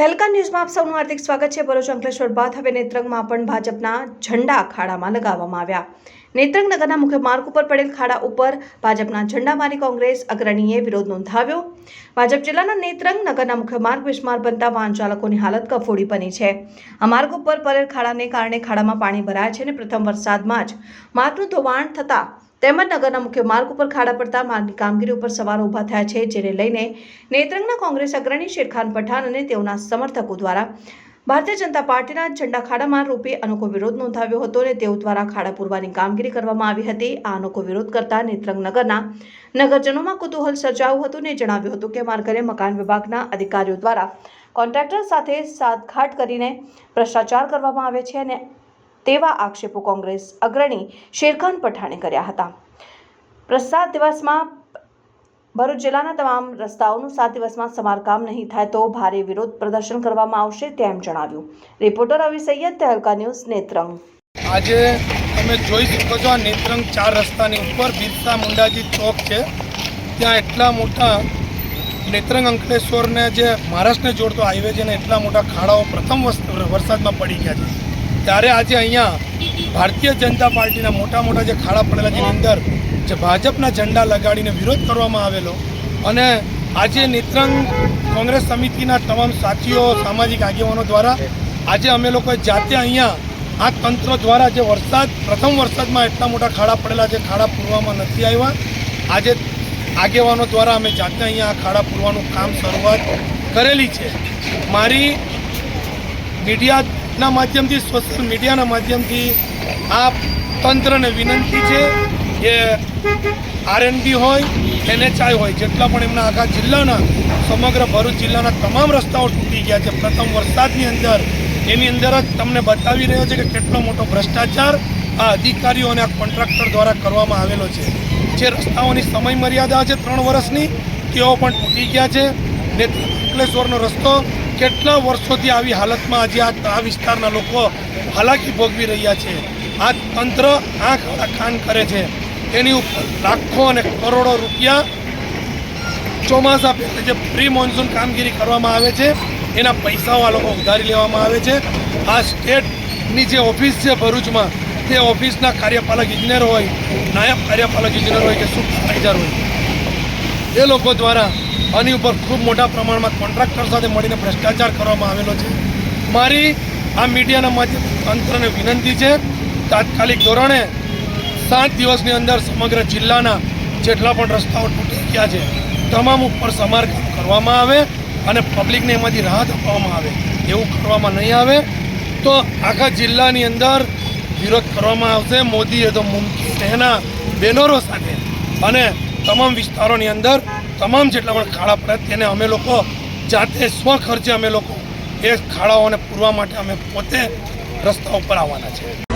તહેલકા ન્યૂઝમાં આપ સૌનું હાર્દિક સ્વાગત છે. ભરૂચ અંકલેશ્વર બાદ હવે નેત્રંગમાં પણ ભાજપના ઝંડા ખાડામાં લગાવવામાં આવ્યા. નેત્રંગ નગરના મુખ્ય માર્ગ ઉપર પડેલ ખાડા ઉપર ભાજપના ઝંડા મારી કોંગ્રેસ અગ્રણીએ વિરોધ નોંધાવ્યો. ભાજપ જિલ્લાના નેત્રંગ નગરના મુખ્ય માર્ગ બિસ્માર બનતા વાહન ચાલકોની હાલત કફોડી બની છે. આ માર્ગ ઉપર પડેલ ખાડાને કારણે ખાડામાં પાણી ભરાય છે અને પ્રથમ વરસાદમાં જ માર્ગનું ધોવાણ થતા તેમજ નગરના મુખ્ય માર્ગ ઉપર ખાડા પડતા માર્ગની કામગીરી ઉપર સવારો ઊભા થયા છે, જેને લઈને નેત્રંગના કોંગ્રેસ અગ્રણી શેરખાન પઠાણ અને તેઓના સમર્થકો દ્વારા ભારતીય જનતા પાર્ટીના ઝંડા ખાડામાં રૂપે અનોખો વિરોધ નોંધાવ્યો હતો અને તેઓ દ્વારા ખાડા પૂરવાની કામગીરી કરવામાં આવી હતી. આ અનોખો વિરોધ કરતા નેત્રંગ નગરના નગરજનોમાં કુતૂહલ સર્જાયું હતું અને જણાવ્યું હતું કે માર્ગરે મકાન વિભાગના અધિકારીઓ દ્વારા કોન્ટ્રાક્ટર સાથે સાતઘાટ કરીને ભ્રષ્ટાચાર કરવામાં આવે છે અને તેવા આક્ષેપો કોંગ્રેસ અગ્રણી શેરખાન પઠાણે કર્યા હતા. પ્રસાદ દિવસમાં ભરૂચ જિલ્લાના તમામ રસ્તાઓનું સાત દિવસમાં સમારકામ નહીં થાય તો ભારે વિરોધ પ્રદર્શન કરવામાં આવશે તેમ જણાવ્યું. Reporter Ravi Saiyed, Tehelka news, Netrang. આજે તમે જોઈ શકો છો આ નેત્રંગ ચાર રસ્તાની ઉપર બિરસા મુંડાજી ચોક છે. ત્યાં એટલા મોટા નેત્રંગ અંકલેશ્વરને જે મહારાષ્ટ્રને જોડતો હાઈવે છે ને એટલા મોટા ખાડાઓ પ્રથમ વરસાદમાં પડી ગયા છે. ત્યારે આજે અહીંયા ભારતીય જનતા પાર્ટીના મોટા મોટા જે ખાડા પડેલા જેની અંદર જે ભાજપના ઝંડા લગાડીને વિરોધ કરવામાં આવેલો અને આજે નેત્રંગ કોંગ્રેસ સમિતિના તમામ સાથીઓ, સામાજિક આગેવાનો દ્વારા આજે અમે લોકોએ જાતે અહીંયા આ તંત્ર દ્વારા જે વરસાદ, પ્રથમ વરસાદમાં એટલા મોટા ખાડા પડેલા જે ખાડા પૂરવામાં નથી આવ્યા. આજે આગેવાનો દ્વારા અમે જાતે અહીંયા આ ખાડા પૂરવાનું કામ શરૂઆત કરેલી છે. મારી મીડિયાના માધ્યમથી સોશિયલ મીડિયાના માધ્યમથી આ તંત્રને વિનંતી છે કે આરએનબી હોય એનએચઆઈ હોય, જેટલા પણ એમના આખા જિલ્લાના, સમગ્ર ભરૂચ જિલ્લાના તમામ રસ્તાઓ તૂટી ગયા છે. પ્રથમ વરસાદની અંદર, એની અંદર જ તમને બતાવી રહ્યો છે કે કેટલો મોટો ભ્રષ્ટાચાર આ અધિકારીઓ અને આ કોન્ટ્રાક્ટર દ્વારા કરવામાં આવેલો છે. જે રસ્તાઓની સમય મર્યાદા છે ત્રણ વર્ષની, તેઓ પણ તૂટી ગયા છે. ને અંકલેશ્વરનો રસ્તો કેટલા વર્ષોથી આવી હાલતમાં આજે આ વિસ્તારના લોકો હાલાકી ભોગવી રહ્યા છે. આ તંત્ર આંખ કાન કરે છે. એની ઉપર લાખો અને કરોડો રૂપિયા ચોમાસા જે પ્રી મોન્સૂન કામગીરી કરવામાં આવે છે, એના પૈસાઓ આ લોકો ઉધારી લેવામાં આવે છે. આ સ્ટેટની જે ઓફિસ છે ભરૂચમાં, તે ઓફિસના કાર્યપાલક ઇજનેર હોય, નાયબ કાર્યપાલક ઇજનેર હોય કે સુપરવાઇઝર હોય. એ લોકો દ્વારા આની ઉપર ખૂબ મોટા પ્રમાણમાં કોન્ટ્રાક્ટર સાથે મળીને ભ્રષ્ટાચાર કરવામાં આવેલો છે. મારી આ મીડિયાના માધ્યમ તંત્રને વિનંતી છે, તાત્કાલિક ધોરણે સાત દિવસની અંદર સમગ્ર જિલ્લાના જેટલા પણ રસ્તાઓ તૂટી ગયા છે, તમામ ઉપર સમારકામ કરવામાં આવે અને પબ્લિકને એમાંથી રાહત આપવામાં આવે, એવું કરવામાં નહીં આવે. તો આખા જિલ્લાની અંદર વિરોધ કરવામાં આવશે. મોદીએ તો મુમકિન એના બેનરો સાથે અને તમામ વિસ્તારોની અંદર તમામ જેટલા પણ ખાડા પડે તેને અમે લોકો જાતે સ્વખર્ચે અમે લોકો એ ખાડાઓને પૂરવા માટે અમે પોતે રસ્તા ઉપર આવવાના છે.